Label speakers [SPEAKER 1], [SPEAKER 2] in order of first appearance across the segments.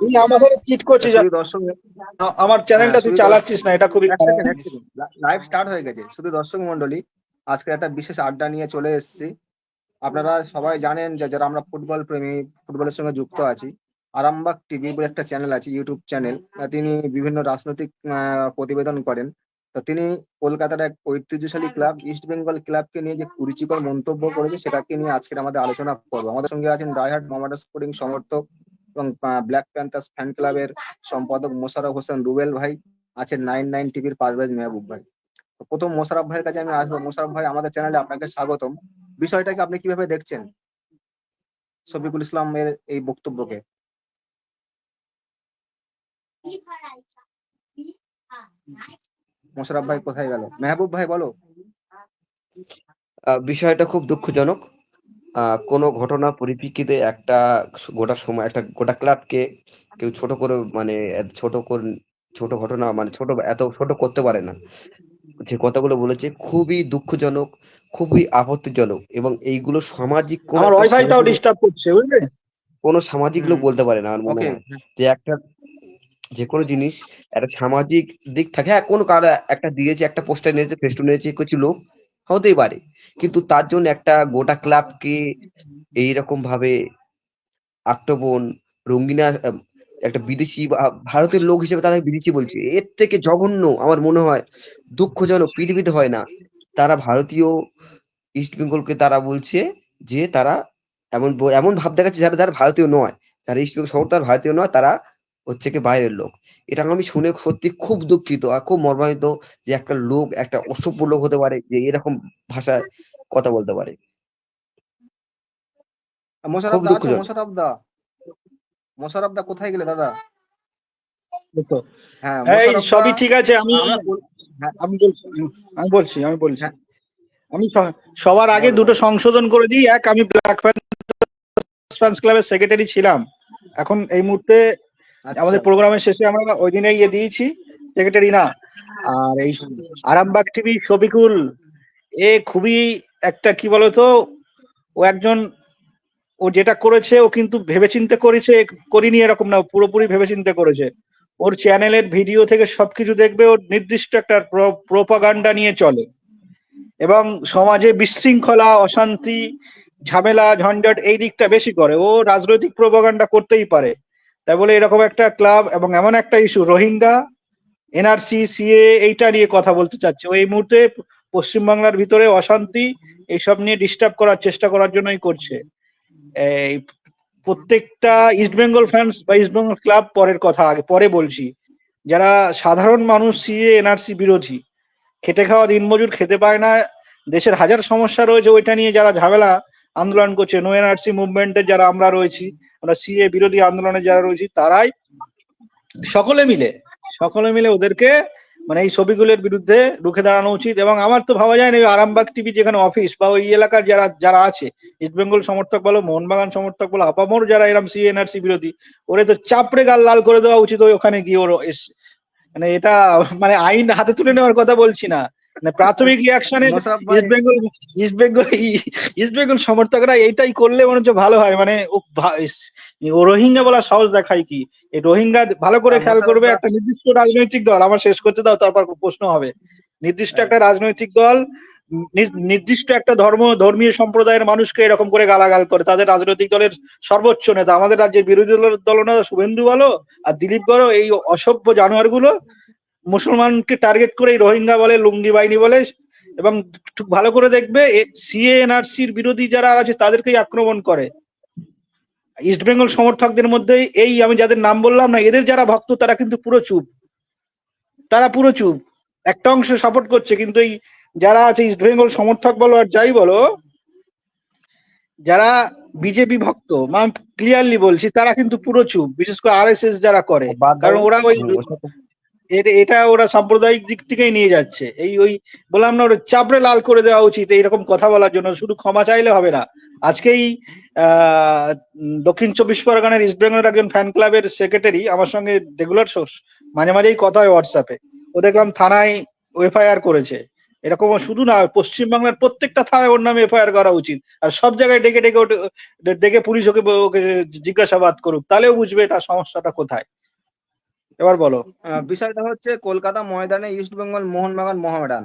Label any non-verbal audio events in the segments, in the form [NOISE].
[SPEAKER 1] তুই আমাদের চিট করছিস।
[SPEAKER 2] দর্শক
[SPEAKER 1] আমার চ্যানেলটা
[SPEAKER 2] হ্যাঁ,
[SPEAKER 1] তুই চালাচ্ছিস না এটা খুবই
[SPEAKER 2] লাইভ স্টার্ট হয়ে গেছে। শুধু দর্শক মন্ডলী আজকে একটা বিশেষ আড্ডা নিয়ে চলে এসেছি। আপনারা সবাই জানেন যে যারা আমরা ফুটবল প্রেমী ফুটবলের সঙ্গে যুক্ত আছি আরামবাগ টিভি বলে একটা চ্যানেল আছে ইউটিউব চ্যানেল তিনি বিভিন্ন রাজনৈতিক প্রতিবেদন করেন। তো তিনি কলকাতার এক ঐতিহ্যশালী ক্লাব ইস্ট বেঙ্গল ক্লাবকে নিয়ে যে কুরুচিকর মন্তব্য করেছে সেটাকে নিয়ে আজকের আমাদের আলোচনা করব। আমাদের সঙ্গে আছেন রায়হাট মোহামেডান স্পোর্টিং সমর্থক ব্ল্যাক প্যান্থার্স ফ্যান ক্লাবের সম্পাদক মোশারফ হোসেন রুবেল ভাই আছেন নাইন নাইন টিভির পারভেজ মেহবুব ভাই। প্রথম মোশারফ ভাইয়ের কাছে আমি আসব। মোশারফ ভাই, আমাদের চ্যানেলে আপনাকে স্বাগতম। বিষয়টাকে আপনি কীভাবে দেখছেন? শফিকুল ইসলামের এই বক্তব্যকে। মোশারফ ভাই, কোথায় গেল? মেহবুব ভাই, বলো।
[SPEAKER 3] বিষয়টা খুব দুঃখজনক। কোনো ঘটনা পরিপ্রেক্ষিতে একটা গোটা সময় একটা গোটা ক্লাবকে কেউ ছোট করে মানে ছোট করে ছোট ঘটনা মানে ছোট এত ছোট করতে পারে না। যে কথাগুলো বলেছে খুবই দুঃখজনক খুবই আপত্তিজনক এবং এইগুলো সামাজিক কোনো
[SPEAKER 1] আমার ওয়াইফাইটাও
[SPEAKER 3] সামাজিক-
[SPEAKER 1] ডিস্টার্ব করছে বুঝলে?
[SPEAKER 3] কোনো সামাজিক লোক বলতে পারে না আমার মনে হয়। যে একটা যে কোনো জিনিস একটা সামাজিক দিক থাকে। হ্যাঁ কোনো কারও একটা দিয়েছে একটা পোস্টার নিয়েছে ফেস্টুন নিয়েছে কিছু লোক। হতেই পারে। কিন্তু তার জন্য একটা গোটা ক্লাবকে এইরকম ভাবে আক্রমণ রঙ্গিনা একটা বিদেশি ভারতের লোক হিসেবে তাদের বিদেশি বলছে এর থেকে জঘন্য আমার মনে হয় দুঃখজনক পৃথিবীতে হয় না। তারা ভারতীয় ইস্ট বেঙ্গলকে তারা বলছে যে তারা এমন এমন ভাব দেখাচ্ছে যারা যারা ভারতীয় নয়। যারা ইস্ট বেঙ্গল শহর তারা ভারতীয় নয় তারা হচ্ছে কি বাইরের লোক। এটা আমি শুনে সত্যি খুব দুঃখিত আর খুব মর্মান্বিত যে একটা লোক একটা অসভ্য লোক হতে পারে যে এরকম ভাষায় কথা বলতে পারে।
[SPEAKER 2] মোশারফ দা মোশারফ দা। কোথায় গেলে দাদা? হ্যাঁ
[SPEAKER 1] এই সবই ঠিক আছে আমি
[SPEAKER 2] আমরা
[SPEAKER 1] আমি বলছি আমি বলছি আমি বলছি।
[SPEAKER 2] হ্যাঁ।
[SPEAKER 1] আমি সবার আগে দুটো সংশোধন করে দিই। এক আমি ব্ল্যাক ফ্যান্স ক্লাবের সেক্রেটারি ছিলাম। এখন এই মুহূর্তে
[SPEAKER 2] আচ্ছা,
[SPEAKER 1] আমাদের প্রোগ্রামের শেষে আমরা ওই দিনে ইয়ে দিয়েছি সেক্রেটারি না। আর এই আরামবাগ টিভি শফিকুল এ খুবই একটা কি বলতো ও একজন ও যেটা করেছে ও কিন্তু ভেবেচিন্তে করেছে করিনি এরকম না পুরোপুরি ভেবেচিন্তে করেছে। ওর চ্যানেলের ভিডিও থেকে সবকিছু দেখবে ওর নির্দিষ্ট একটা প্রোপাগান্ডা নিয়ে চলে। এবং সমাজে বিশৃঙ্খলা অশান্তি ঝামেলা ঝঞ্ঝট এই দিকটা বেশি করে। ও রাজনৈতিক প্রোপাগান্ডা করতেই পারে। তাই বলে এরকম একটা ক্লাব এবং এমন একটা ইস্যু রোহিঙ্গা এনআরসি সিএ এইটা নিয়ে কথা বলতে চাচ্ছে। এই মুহূর্তে পশ্চিমবাংলার ভিতরে অশান্তি, এইসব নিয়ে ডিস্টার্ব করার চেষ্টা করার জন্যই করছে। এই প্রত্যেকটা ইস্ট বেঙ্গল ফ্যান্স বা ইস্ট বেঙ্গল ক্লাব পরের কথা, আগে পরে বলছি। যারা সাধারণ মানুষ সিএ এনআরসি বিরোধী, খেটে খাওয়া দিনমজুর খেতে পায় না। দেশের হাজার সমস্যা রয়েছে, ওইটা নিয়ে যারা ঝামেলা আন্দোলন করছে। নো এনআরসি মুভমেন্টের যারা আমরা রয়েছি, আমরা সিএ বিরোধী আন্দোলনে যারা রয়েছি, তারাই সকলে মিলে সকলে মিলে ওদেরকে মানে এই ছবিগুলোর বিরুদ্ধে রুখে দাঁড়ানো উচিত। এবং আমার তো ভাবা যায় না আরামবাগ টিভি যেখানে অফিস বা ওই এলাকার যারা যারা আছে ইস্ট বেঙ্গল সমর্থক বলো, মোহনবাগান সমর্থক বলো, আপামর যারা এরম সিএনআরসি বিরোধী, ওরে তো চাপড়ে গাল লাল করে দেওয়া উচিত ওই ওখানে গিয়ে ওর মানে এটা মানে আইন হাতে তুলে নেওয়ার কথা বলছি না। মানে প্রাথমিক রিয়াকশনে east Bengal east Bengal east Bengal সমর্থকরা এইটাই করলে মনে হচ্ছে ভালো হয়। মানে ও রোহিঙ্গা বলা সাহস দেখায় কি? এই রোহিঙ্গা ভালো করে খেয়াল করবে একটা নির্দিষ্ট রাজনৈতিক দল। আমার শেষ করতে দাও তারপর প্রশ্ন হবে। নির্দিষ্ট একটা রাজনৈতিক দল নির্দিষ্ট একটা ধর্ম ধর্মীয় সম্প্রদায়ের মানুষকে এরকম করে গালাগাল করে। তাদের রাজনৈতিক দলের সর্বোচ্চ নেতা। আমাদের রাজ্যের বিরোধী দলের দলনেতা শুভেন্দু বলো আর দিলীপ বলো এই অসভ্য জানোয়ারগুলো মুসলমানকে টার্গেট করে রোহিঙ্গা বলে লুঙ্গি বাহিনী বলে এবং ভালো করে দেখবে সিএ এনআরসির বিরোধী যারা আছে তাদেরকেই আক্রমণ করে। ইস্ট বেঙ্গল সমর্থকদের মধ্যে এই আমি যাদের নাম বললাম না এদের যারা ভক্ত তারা কিন্তু পুরো চুপ। তারা পুরো চুপ। একটা অংশ সাপোর্ট করছে কিন্তু এই যারা আছে ইস্ট বেঙ্গল সমর্থক বলো আর যাই বলো যারা বিজেপি ভক্ত মানে ক্লিয়ারলি বলছি তারা কিন্তু পুরো চুপ। বিশেষ করে আরএসএস যারা করে কারণ ওরা ওই এটা ওরা সাম্প্রদায়িক দিক থেকেই নিয়ে যাচ্ছে। এই ওই বললাম না ওরা চাপড়ে লাল করে দেওয়া উচিত, এইরকম কথা বলার জন্য। শুধু ক্ষমা চাইলে হবে না। আজকেই দক্ষিণ চব্বিশ পরগনার ইস্ট বেঙ্গলের একজন ফ্যান ক্লাবের সেক্রেটারি আমার সঙ্গে রেগুলার সোর্স মাঝে মাঝেই কথা হয় হোয়াটসঅ্যাপে ও দেখলাম থানায় এফআইআর করেছে। এরকম শুধু না, পশ্চিমবাংলার প্রত্যেকটা থানায় ওর নামে এফআইআর করা উচিত। আর সব জায়গায় ডেকে ডেকে ডেকে পুলিশ ওকে ওকে জিজ্ঞাসাবাদ করুক, তাহলেও বুঝবে এটা সমস্যাটা কোথায়। এবার বলো।
[SPEAKER 2] বিষয়টা হচ্ছে কলকাতা ময়দানে ইস্ট বেঙ্গল মোহনবাগান মোহামেডান।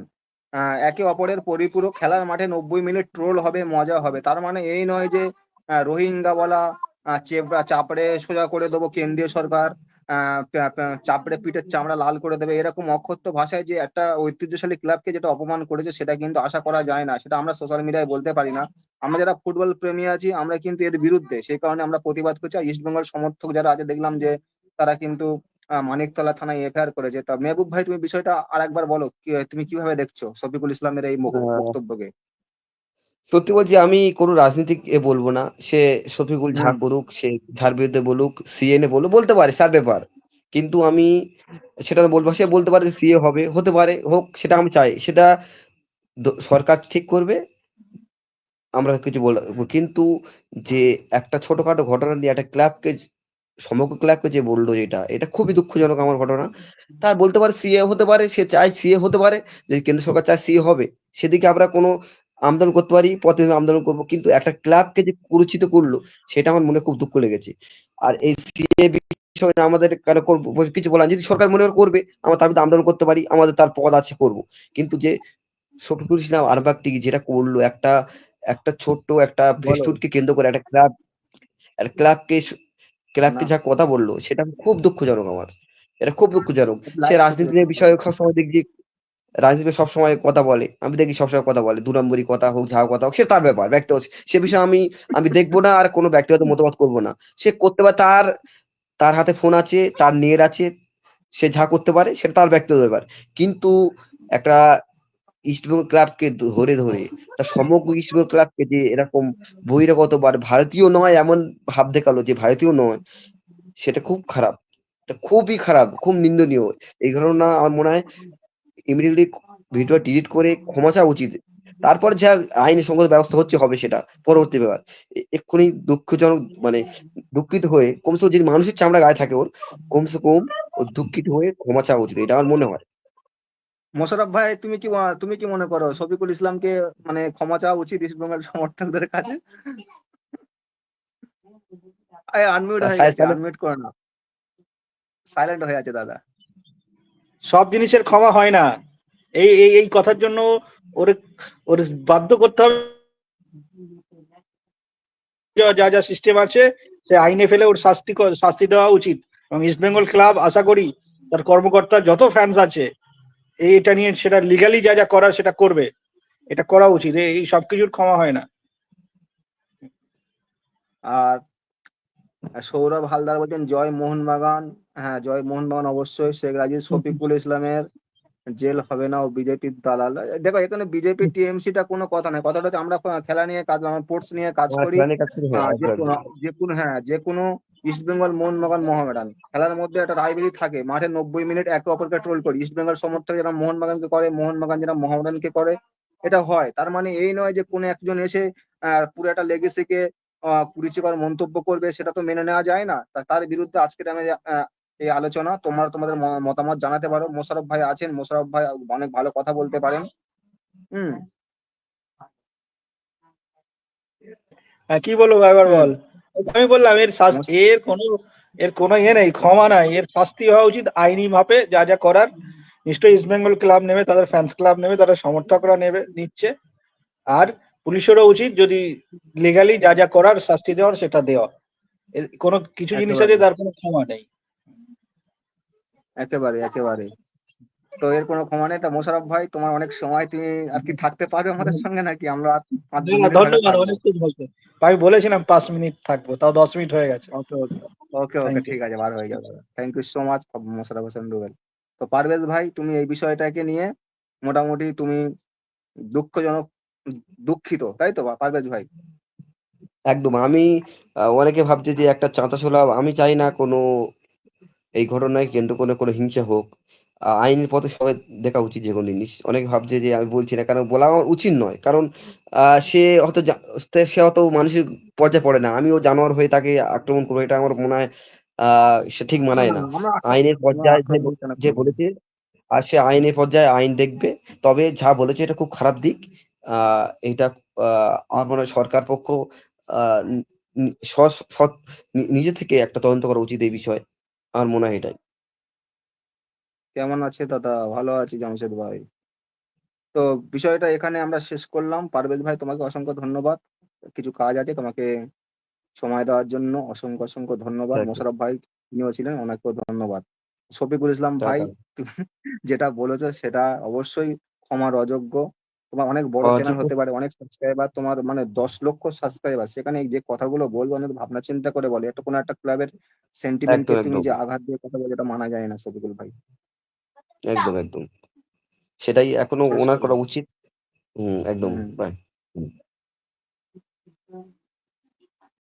[SPEAKER 2] একে অপরের পরিপূরক খেলার মাঠে নব্বই মিনিট ট্রোল হবে, মজা হবে। তার মানে এই নয় যে রোহিঙ্গা বলা চেপড়া চাপড়ে সোজা করে দেবো কেন্দ্রীয় সরকার চাপড়ে পিঠের চামড়া লাল করে দেবে। এরকম অক্ষত্য ভাষায় যে একটা ঐতিহ্যশালী ক্লাবকে যেটা অপমান করেছে, সেটা কিন্তু আশা করা যায় না। সেটা আমরা সোশ্যাল মিডিয়ায় বলতে পারি না। আমরা যারা ফুটবল প্রেমী আছি, আমরা কিন্তু এর বিরুদ্ধে। সেই কারণে আমরা প্রতিবাদ করছি। আর ইস্ট বেঙ্গল সমর্থক যারা আছে, দেখলাম যে তারা কিন্তু মানিকতলা থানায় এফআইআর করেছে। তা মেহবুব ভাই তুমি বিষয়টা আর একবার বলো তুমি কীভাবে দেখছ শফিকুল ইসলামের এই বক- বক্তব্যকে?
[SPEAKER 3] সত্যি বলছি আমি কোনো রাজনীতিক এ বলব না। সে শফিকুল ঝা। করুক সে ঝাড় বিরুদ্ধে বলুক সিএনএ বলুক বলতে পারে তার ব্যাপার। কিন্তু আমি সেটা বলব সে বলতে পারে যে সিএ হবে হতে পারে হোক সেটা আমি চাই। সেটা সরকার ঠিক করবে আমরা কিছু বলব কিন্তু যে একটা ছোটখাটো ঘটনা নিয়ে একটা ক্লাবকে সমগ্র ক্লাবকে যে বলল যেটা এটা খুবই দুঃখজনক আমার ঘটনা। তার বলতে পারে সিএ হতে পারে সে চায় সিএ হতে পারে যে কেন্দ্র সরকার চায় সিএ হবে। সেদিকে আমরা কোনো আন্দোলন করতে পারি প্রতিদিন আন্দোলন করব কিন্তু একটা ক্লাবকে যে কুরুচিত করল সেটা আমার মনে খুব দুঃখ লেগেছে। আর এই সিএ বিষয়ে আমাদের কারও করব কিছু বলার যদি সরকার মনে করে করবে আমরা তার আন্দোলন করতে পারি আমাদের তার পদ আছে করব। কিন্তু যে শফিকুল ইসলাম আরবাগ টিকি যেটা করল একটা একটা ছোট্ট একটা ফেস্টুনকে কেন্দ্র করে একটা ক্লাব একটা ক্লাবকে ক্লাবকে যা কথা বলল সেটা খুব দুঃখজনক আমার। এটা খুব দুঃখজনক। সে রাজনীতির বিষয়ে সবসময় দেখছি রাজনীতি সবসময় কথা বলে। আমি দেখি সবসময় কথা বলে। দু নম্বরই কথা হোক যা কথা হোক সে তার ব্যাপার ব্যক্তিগত সে বিষয়ে আমি আমি দেখব না আর কোনো ব্যক্তিগত মতামত করব না। সে করতে পারে তার তার হাতে ফোন আছে তার নেট আছে সে যা করতে পারে সেটা তার ব্যক্তিগত ব্যাপার। কিন্তু একটা ইস্টবেঙ্গল ক্লাবকে ধরে ধরে। তার সমগ্র ইস্টবেঙ্গল ক্লাবকে যে এরকম বহিরাগত বা ভারতীয় নয় এমন ভাব দেখাল যে ভারতীয় নয়, সেটা খুব খারাপ। এটা খুবই খারাপ, খুব নিন্দনীয়। এই ঘটনা আমার মনে হয় ইমিডিয়েটলি ভিডিও ডিলিট করে ক্ষমা চাওয়া উচিত। তারপর যা আইন সঙ্গত ব্যবস্থা হচ্ছে, হবে সেটা পরবর্তী ব্যাপার। এক্ষুনি দুঃখজনক মানে দুঃখিত হয়ে কমসে কম যদি মানুষের চামড়া গায়ে থাকে ওর, কমসে কম ও দুঃখিত হয়ে ক্ষমা চাওয়া উচিত। এটা আমার মনে হয়।
[SPEAKER 2] মোশারফ ভাই তুমি কি তুমি কি মনে করো? শফিকুল ইসলামকে মানে ক্ষমা চাওয়া উচিত ইস্ট বেঙ্গল সমর্থকদের কাছে? আনমিউট হয়ে গেছে আনমিউট করো না। সাইলেন্ট হয়ে আছে দাদা।
[SPEAKER 1] সব জিনিসের ক্ষমা হয় না। এই এই এই কথার জন্য ওরে ওর বাধ্য করতে হবে। যা- যা সিস্টেম আছে সে আইনে ফেলে ওর শাস্তি শাস্তি দেওয়া উচিত। এবং ইস্ট বেঙ্গল ক্লাব আশা করি তার কর্মকর্তা যত ফ্যান্স আছে এটা নিয়ে সেটা লিগালি যা যা করার সেটা করবে। এটা করা উচিত এই সবকিছুর ক্ষমা হয় না।
[SPEAKER 2] আর সৌরভ হালদার বলছেন জয় মোহনবাগান। হ্যাঁ জয় মোহনবাগান অবশ্যই। শেখ রাজিব শফিকুল ইসলামের জেল হবে না ও বিজেপির দালাল। দেখো এখানে বিজেপি টিএমসি টা কোনো কথা নয়। কথাটা হচ্ছে আমরা খেলা নিয়ে কাজ আমরা স্পোর্টস নিয়ে কাজ করি।
[SPEAKER 3] হ্যাঁ,
[SPEAKER 2] আহ, যে
[SPEAKER 3] একদম,
[SPEAKER 2] কোনো
[SPEAKER 3] একদম।
[SPEAKER 2] যে কোনো হ্যাঁ যে কোনো ইস্ট বেঙ্গল মোহনবাগান মোহামেডান খেলার মধ্যে একটা রাইভেলি থাকে। মাঠে নব্বই মিনিট একে অপরকে ট্রোল করি। ইস্ট বেঙ্গল সমর্থক যারা মোহনবাগানকে করে মোহনবাগান যারা মোহামেডানকে করে, এটা হয়। তার মানে এই নয় যে কোনো একজন এসে পুরো একটা লেগেসিকে কুরুচিকর মন্তব্য করবে, সেটা তো মেনে নেওয়া যায় না। তার বিরুদ্ধে আজকের আমি এই আলোচনা। তোমরা, তোমাদের মতামত জানাতে পারো। মোশারফ ভাই আছেন। মোশারফ ভাই অনেক ভালো কথা বলতে পারেন। হম।
[SPEAKER 1] হ্যাঁ কি বলব এবার বল? আমি বললাম এর শাস্তি এর কোনো এর কোনো ইয়ে নেই ক্ষমা নাই। এর শাস্তি হওয়া উচিত আইনি ভাবে যা যা করার। নিশ্চয়ই ইস্ট বেঙ্গল ক্লাব নেবে তাদের ফ্যান্স ক্লাব নেবে তাদের সমর্থকরা নেবে নিচ্ছে। আর পুলিশেরও উচিত যদি লিগালি যা যা করার শাস্তি দেওয়ার সেটা দেওয়া। কোনো কিছু জিনিস আছে। তার কোনো ক্ষমা নেই।
[SPEAKER 2] একেবারে একেবারে। তো এর কোনো ক্ষমা নেই। তা মোশারফ ভাই তোমার অনেক সময় তুমি আর কি থাকতে পারবে আমাদের সঙ্গে নাকি? আমরা আর পাঁচ
[SPEAKER 1] ধন্যবাদ
[SPEAKER 2] থাকব।
[SPEAKER 1] অনেক কিছু বলতে আমি বলেছিলাম পাঁচ মিনিট থাকব তাও দশ মিনিট হয়ে গেছে।
[SPEAKER 2] ওকে ওকে ওকে ওকে ঠিক আছে বার হয়ে যাবে। Thank you so much Musharraf Hossain Rubel. তো পারভেজ ভাই তুমি এই বিষয়টাকে নিয়ে মোটামুটি তুমি দুঃখজনক দুঃখিত তাই তো পারভেজ ভাই?
[SPEAKER 3] একদম আমি আহ, অনেকে ভাবছে যে একটা চাঁচা আমি চাই না কোনো এই ঘটনায় কেন্দ্র করে কোনো হিংসা হোক। আইনের পথে সবাই দেখা উচিত যে কোনো জিনিস। অনেকে ভাবছে যে আমি বলছি না কারণ বলা আমার উচিত নয়। কারণ আহ, সে হয়তো সে হয়তো মানুষের পর্যায়ে পড়ে না। আমিও জানোয়ার হয়ে তাকে আক্রমণ করব এটা আমার মনে হয় আহ সে ঠিক মানায় না। আইনের পর্যায়ে যে। বলেছে আর সে আইনের পর্যায়ে আইন দেখবে। তবে যা বলেছে এটা খুব খারাপ দিক। আহ এটা আহ আমার মনে হয় সরকার পক্ষ নিজে থেকে একটা তদন্ত করা উচিত এই বিষয়ে। আমার মনে হয় এটাই।
[SPEAKER 2] কেমন আছে দাদা? ভালো আছি জামশেদ ভাই। তো বিষয়টা এখানে আমরা শেষ করলাম। পারভেজ ভাই তোমাকে অসংখ্য ধন্যবাদ। কিছু কাজ আছে তোমাকে সময় দেওয়ার জন্য। অসংখ্য অসংখ্য ধন্যবাদ। মোশারফ ভাই তিনিও ছিলেন ওনাকেও ধন্যবাদ। শফিকুল ইসলাম ভাই [LAUGHS] যেটা বলেছ সেটা অবশ্যই ক্ষমার অযোগ্য। তোমার অনেক বড় চ্যানেল হতে পারে অনেক সাবস্ক্রাইবার তোমার মানে দশ লক্ষ সাবস্ক্রাইবার সেখানে যে কথাগুলো বলব অনেক ভাবনা চিন্তা করে বলে। একটা কোনো একটা ক্লাবের সেন্টিমেন্টকে তুমি যে আঘাত দিয়ে কথা বলে এটা মানা যায় না শফিকুল ভাই।
[SPEAKER 3] একদম একদম। সেটাই
[SPEAKER 2] এখনও
[SPEAKER 3] ওনার করা উচিত। হম একদম right.